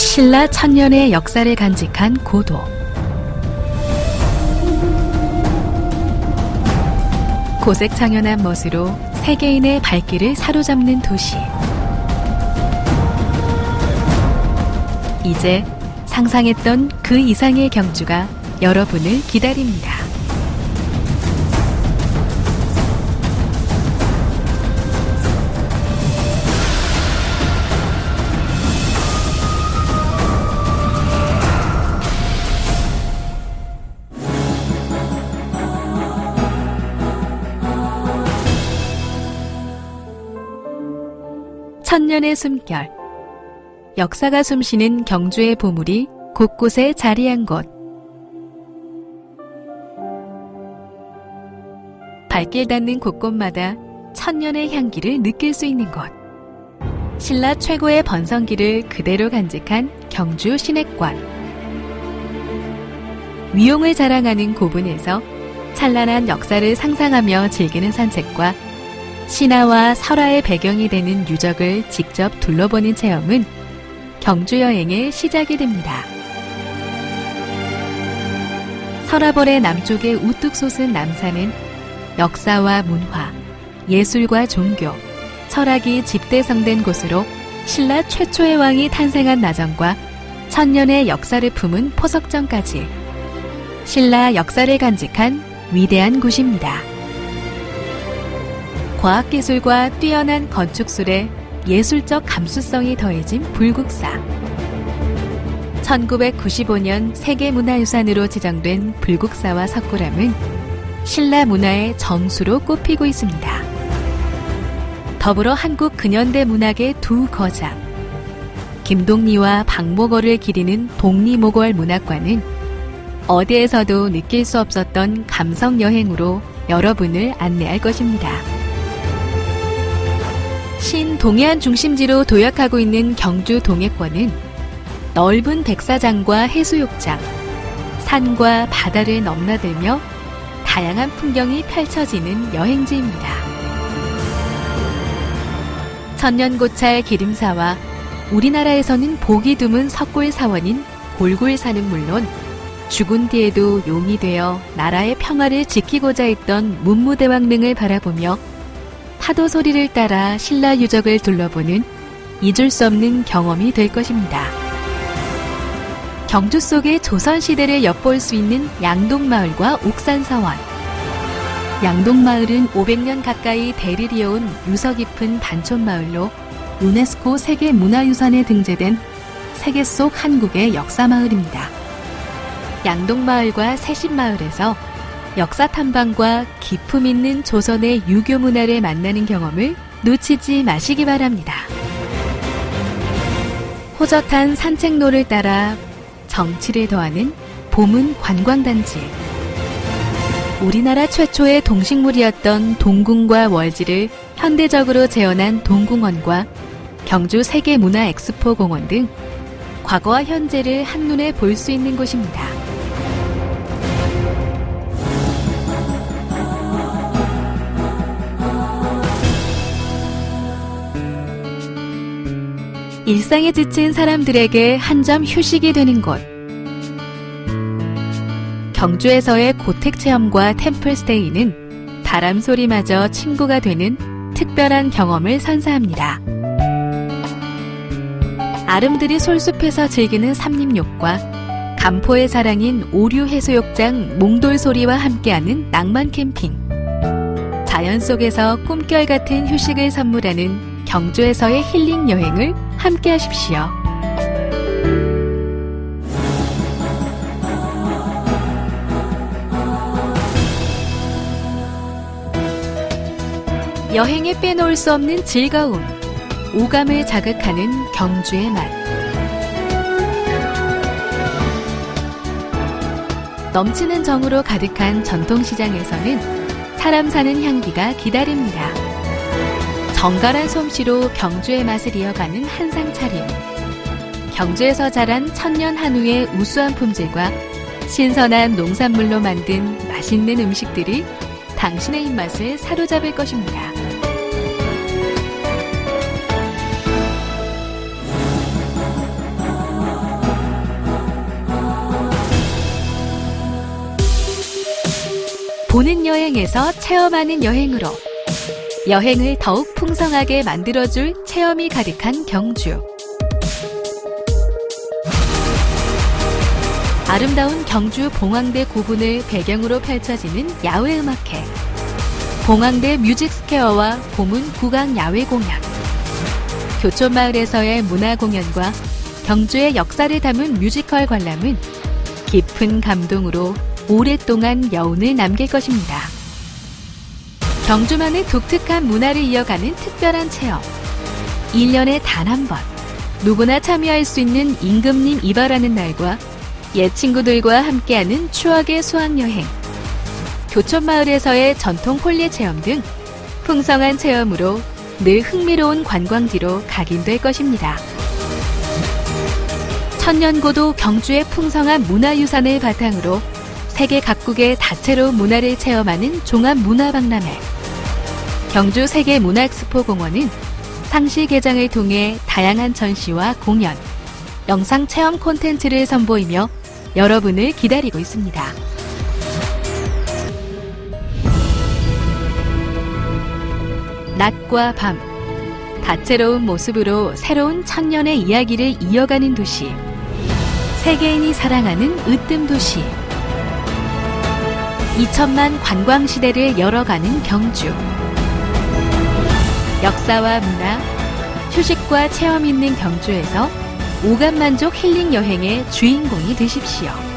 신라 천년의 역사를 간직한 고도. 고색창연한 멋으로 세계인의 발길을 사로잡는 도시. 이제 상상했던 그 이상의 경주가 여러분을 기다립니다. 천년의 숨결. 역사가 숨쉬는 경주의 보물이 곳곳에 자리한 곳. 발길 닿는 곳곳마다 천년의 향기를 느낄 수 있는 곳. 신라 최고의 번성기를 그대로 간직한 경주 시내관. 위용을 자랑하는 고분에서 찬란한 역사를 상상하며 즐기는 산책과 신화와 설화의 배경이 되는 유적을 직접 둘러보는 체험은 경주 여행의 시작이 됩니다. 서라벌의 남쪽에 우뚝 솟은 남산은 역사와 문화, 예술과 종교, 철학이 집대성된 곳으로 신라 최초의 왕이 탄생한 나전과 천년의 역사를 품은 포석전까지 신라 역사를 간직한 위대한 곳입니다. 과학기술과 뛰어난 건축술에 예술적 감수성이 더해진 불국사. 1995년 세계문화유산으로 지정된 불국사와 석굴암은 신라 문화의 정수로 꼽히고 있습니다. 더불어 한국 근현대 문학의 두 거장, 김동리와 박목월을 기리는 동리목월 문학관은 어디에서도 느낄 수 없었던 감성 여행으로 여러분을 안내할 것입니다. 신동해안 중심지로 도약하고 있는 경주 동해권은 넓은 백사장과 해수욕장, 산과 바다를 넘나들며 다양한 풍경이 펼쳐지는 여행지입니다. 천년고찰 기림사와 우리나라에서는 보기 드문 석굴 사원인 골굴사는 물론 죽은 뒤에도 용이 되어 나라의 평화를 지키고자 했던 문무대왕릉을 바라보며 파도 소리를 따라 신라 유적을 둘러보는 잊을 수 없는 경험이 될 것입니다. 경주 속의 조선시대를 엿볼 수 있는 양동마을과 옥산서원. 양동마을은 500년 가까이 대를 이어온 유서 깊은 반촌마을로 유네스코 세계문화유산에 등재된 세계 속 한국의 역사마을입니다. 양동마을과 세신마을에서 역사 탐방과 기품 있는 조선의 유교 문화를 만나는 경험을 놓치지 마시기 바랍니다. 호젓한 산책로를 따라 정치를 더하는 봄은 관광단지. 우리나라 최초의 동식물이었던 동궁과 월지를 현대적으로 재현한 동궁원과 경주 세계문화 엑스포 공원 등 과거와 현재를 한눈에 볼 수 있는 곳입니다. 일상에 지친 사람들에게 한 점 휴식이 되는 곳. 경주에서의 고택 체험과 템플 스테이는 바람 소리마저 친구가 되는 특별한 경험을 선사합니다. 아름드리 솔숲에서 즐기는 삼림욕과 간포의 자랑인 오류 해수욕장 몽돌 소리와 함께하는 낭만 캠핑. 자연 속에서 꿈결 같은 휴식을 선물하는 경주에서의 힐링 여행을 함께 하십시오. 여행에 빼놓을 수 없는 즐거움, 오감을 자극하는 경주의 맛. 넘치는 정으로 가득한 전통시장에서는 사람 사는 향기가 기다립니다. 덩갈한 솜씨로 경주의 맛을 이어가는 한상 차림. 경주에서 자란 천년 한우의 우수한 품질과 신선한 농산물로 만든 맛있는 음식들이 당신의 입맛을 사로잡을 것입니다. 보는 여행에서 체험하는 여행으로 여행을 더욱 풍성하게 만들어줄 체험이 가득한 경주. 아름다운 경주 봉황대 고분을 배경으로 펼쳐지는 야외 음악회. 봉황대 뮤직스퀘어와 고문 구강 야외 공연. 교촌마을에서의 문화 공연과 경주의 역사를 담은 뮤지컬 관람은 깊은 감동으로 오랫동안 여운을 남길 것입니다. 경주만의 독특한 문화를 이어가는 특별한 체험. 1년에 단 한 번, 누구나 참여할 수 있는 임금님 이발하는 날과 옛 친구들과 함께하는 추억의 수학여행. 교촌마을에서의 전통 홀리 체험 등 풍성한 체험으로 늘 흥미로운 관광지로 각인될 것입니다. 천년고도 경주의 풍성한 문화유산을 바탕으로 세계 각국의 다채로운 문화를 체험하는 종합문화박람회. 경주 세계문화엑스포공원은 상시 개장을 통해 다양한 전시와 공연, 영상 체험 콘텐츠를 선보이며 여러분을 기다리고 있습니다. 낮과 밤, 다채로운 모습으로 새로운 천년의 이야기를 이어가는 도시. 세계인이 사랑하는 으뜸 도시. 2천만 관광 시대를 열어가는 경주. 역사와 문화, 휴식과 체험 있는 경주에서 오감 만족 힐링 여행의 주인공이 되십시오.